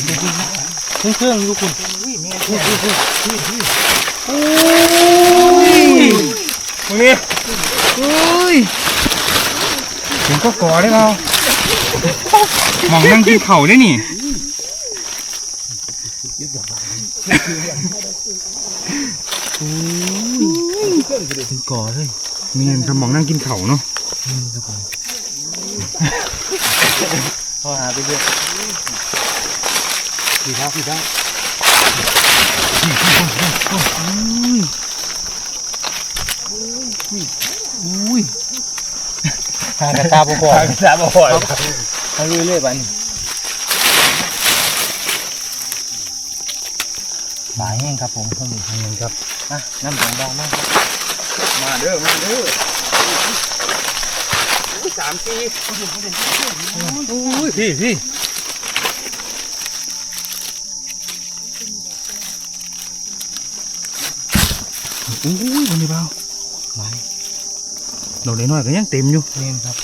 เครื่องเครื่องๆอยู่คุณอุ้ยแม่อุ้ยอุ้ยอุ้ยอุ้ยอุ้ยอุ้ยมึงนี่อุ้ยถึงก็กอได้เรามองนั่งกินเข่าวได้นี่ถึงก่อเลยเมียนครับมองนั่งกินเข่าวเนาะอืมครับผมเข้าหาไปเรื่อย ดีครับดีครับอุ้ยหางกระตาบอดสาบ่อยเอาเรื่อยๆบัดนหลายแห้งครับผมผมมีเมียนครับอะน้ำแดงดองมากครับมาเด้อมาเด้อสามสี่อุ้ยพี่พี่ อุ้ยวันนี้เบาหลายดอกเล็กน้อยก็ยังเต็มอยู่เน่นครับ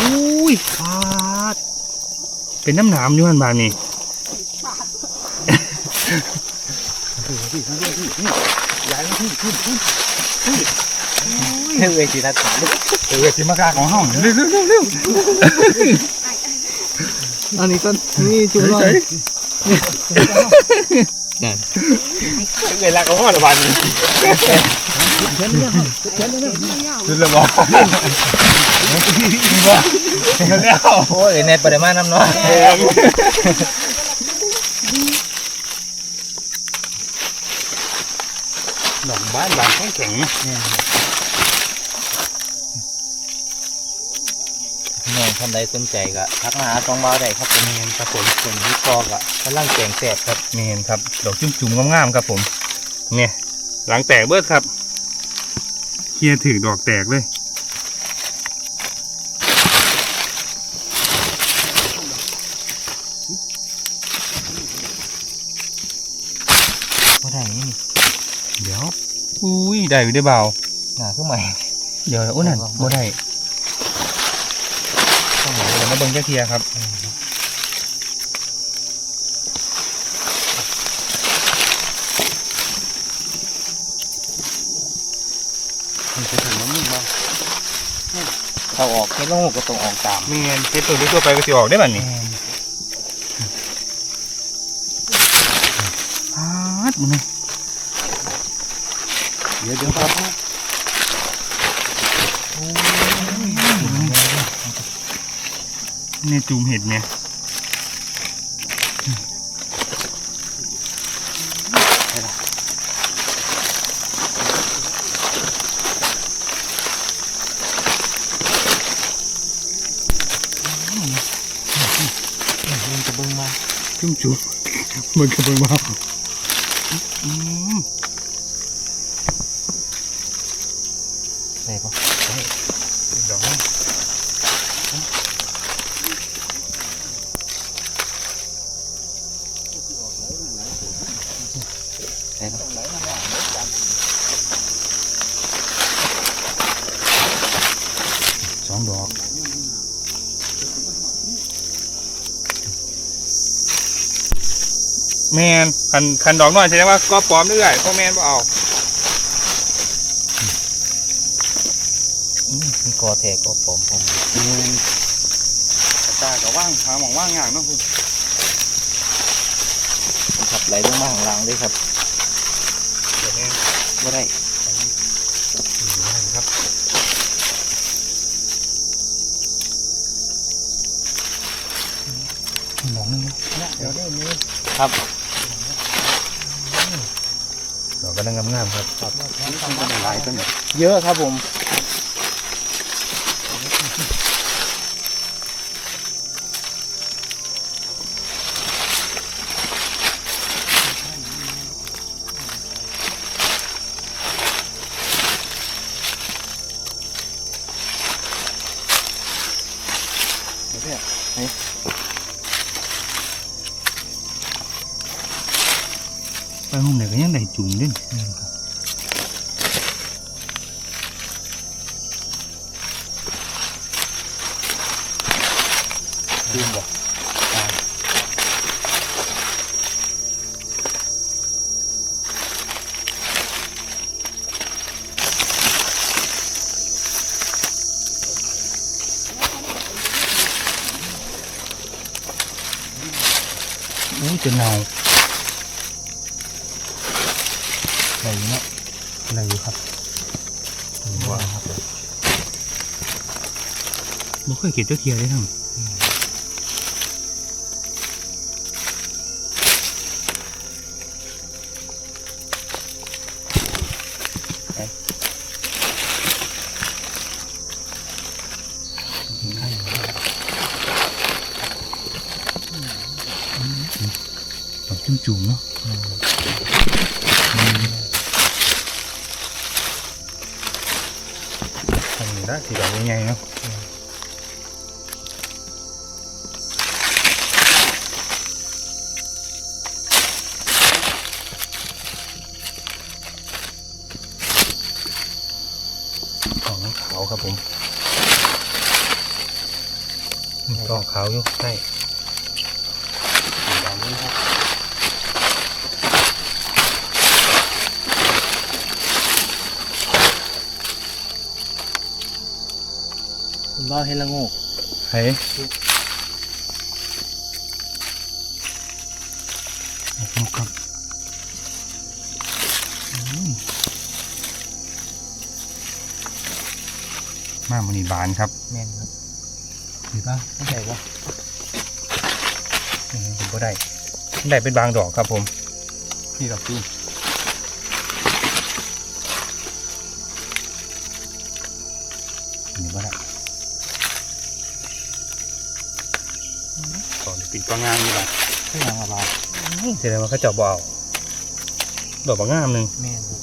อุ้ยขาดเป็นน้ำหนามอยู่หันบานนี่เฮ้ยเวทีทัดขาดเออจิมากาของห้องเร็วเร็วเร็วเร็วอันนี้ก็นี่จุ่มหน่อย เวลาของห้องละบานนี่เช่นนี้ครับเช่นนี้ดูเลยบอกบอกเห็นแล้วโอ้ยในปริมาณน้ำน้อยดอกบ้านบานแข็งแข็งนะ น้อง ท่านใดสนใจก็ทักมาหาสองบาทได้ครับผมเมียนครับผมส่วนที่กอกอะกำลังแกงแสบครับเมียนครับดอกจุ่มจุ่มๆงามๆครับผมเนี่ยหลังแตกเบิดครับเคลียร์ถือดอกแตกเลยบ่ได้นี่เดี๋ยวอุ้ยได้อยู่ได้เบาหนาขึ้นใหม่เดี๋ยวโอ้นั่นได้บ่บ่ได้ต้องหาเดี๋ ยวมาเบิ่งแค่เทียครับมันจะถึงน้ำมึงบ้างเขาออกไม่ต้องก็ต้องออกตามเมียนเฮ็ดตัวนี้ตัวไปก็สิออกได้บัดนี้ฮาดมันนี่เดี๋ยวเดี๋ยวครับ เนี่ยจูมเห็ดเนี่ยมันจะเบิ่งมาจุ่มจุ่มมันก็เบิ่งเบาอืมได้ปะ ดอกนั้น ได้ปะ สองดอก แมนคันคันดอกน้อยแสดงว่าก็ปลอมเรื่อยเพราะแมนบ่เอามีกอแทกกอปลอมผมตาก็ว่างหาหมองว่างอย่างเนาะคุณขับไหลลงมาข้างล่างด้วยครับเดี๋ยวแมนไม่ได้ครับดอกนึงนะเดี๋ยวได้นี้ครับ ดอกก็ดังงามๆครับครับหลายต้นเยอะครับผมนี่ ไปห้องไหนก็ยังได้จุ่มด้วยจุ่มบ่อู้จะหนาว ได้อยู่เนาะอะไรอยู่ครับว้าวครับบ่เคยเก็บเจ้าเทียเลยทั้งดอกจุ่มจุ่มๆเนาะ ละสีดอกใหญ่ๆเนาะของขาวครับผมกองขาวอยู่ใช่ คุณบ้าเห็นละโงกเฮ้ยนกครับอืมมามันนี่บานครับแม่นครับดีป่ะไม่ใช่ปะอืมผมก็ได้ได้เป็นบางดอกครับผม นี่ดอกจู ตอนปิดปางงามนี่แหละที่ยังระบายแสดงว่าเขาเจะบ่เอาดอกบางงามหนึ่งแม่นครับ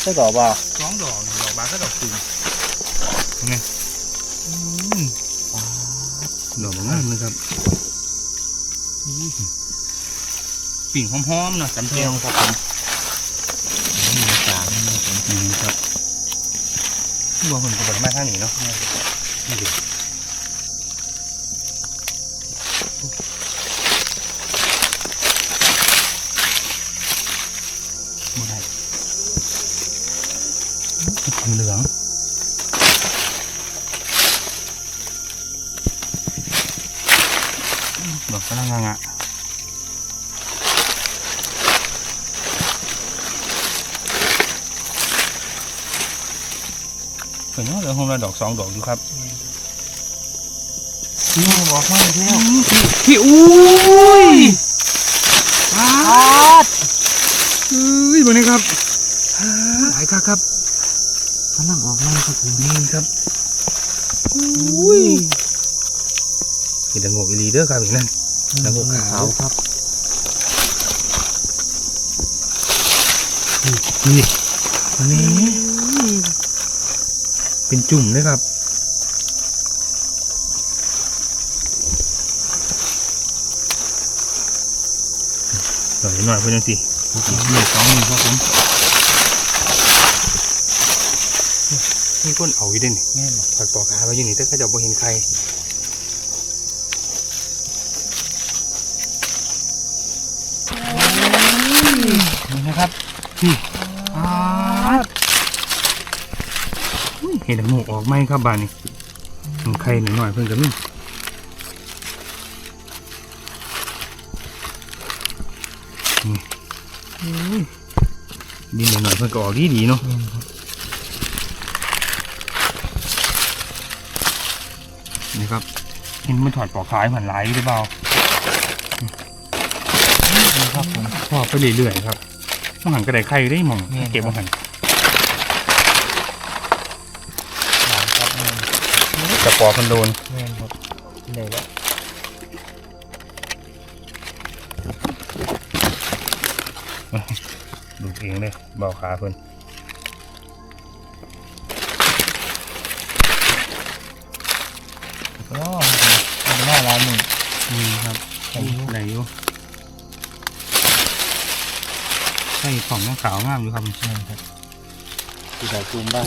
ใช่ดอกบ่าสองดอกดอกบางก็ดอกจริงไงดอกบางงามเลยครับอืมปิ่งหอมๆเนาะจำเจีเจียยววครับผมมี ที่ว่าคนกระบอกมาทางนี้เนาะนี่ดิบ่ได้เหลืองดอกกระลังงะ เห็นว่าเหลือคงละดอกสองดอกอยู่ครับนี่บอกมาอีกแล้วพี่อุ้ยอาดเฮ้ยบนนี้ครับหลายครับครับกำลังออกมาครับผมนี่ครับอุ้ยเห็นดังโงกอีหลีเด้อครับอีกนั่นแล้วก็ขาวครับนี่อันนี้ เป็นจุ่มเลยครับหน่อยหน่อยเพื่อนจังสินี่สองนี่ครับผมนี่ก้นเอาอยู่เด่นแม่นบอกปักปอกขาไว้อยู่นี่แต่เขาจะบ่เห็นใครนี่นะครับนี่อาดอุ้ยเห็นหมูกออกไหมครับบานนี่มันไข่หน่อยๆเพิ่นก็มีนี่อุ้ยดินหน่อยๆเพิ่นก็ออกดีดีๆเนาะแม่นครับนี่ครับเห็นมันถอดปลอกขายผ่านไหลหรือเปล่านี่ครับผมพอไปเรื่อยๆครับมองหันกระไดไข่ได้หมองแม่นครับเก็บมองหัน กับปอคันโดนแม่นครับได้แล้วดูเองเลยเบาขาเพิ่นก็เป็นหน้าร้านหนึ่งนี่ครับใส่อยู่ไหนอยู่ใส่ของขาวงามอยู่ครับแม่นครับที่ดอกจูมบ้าง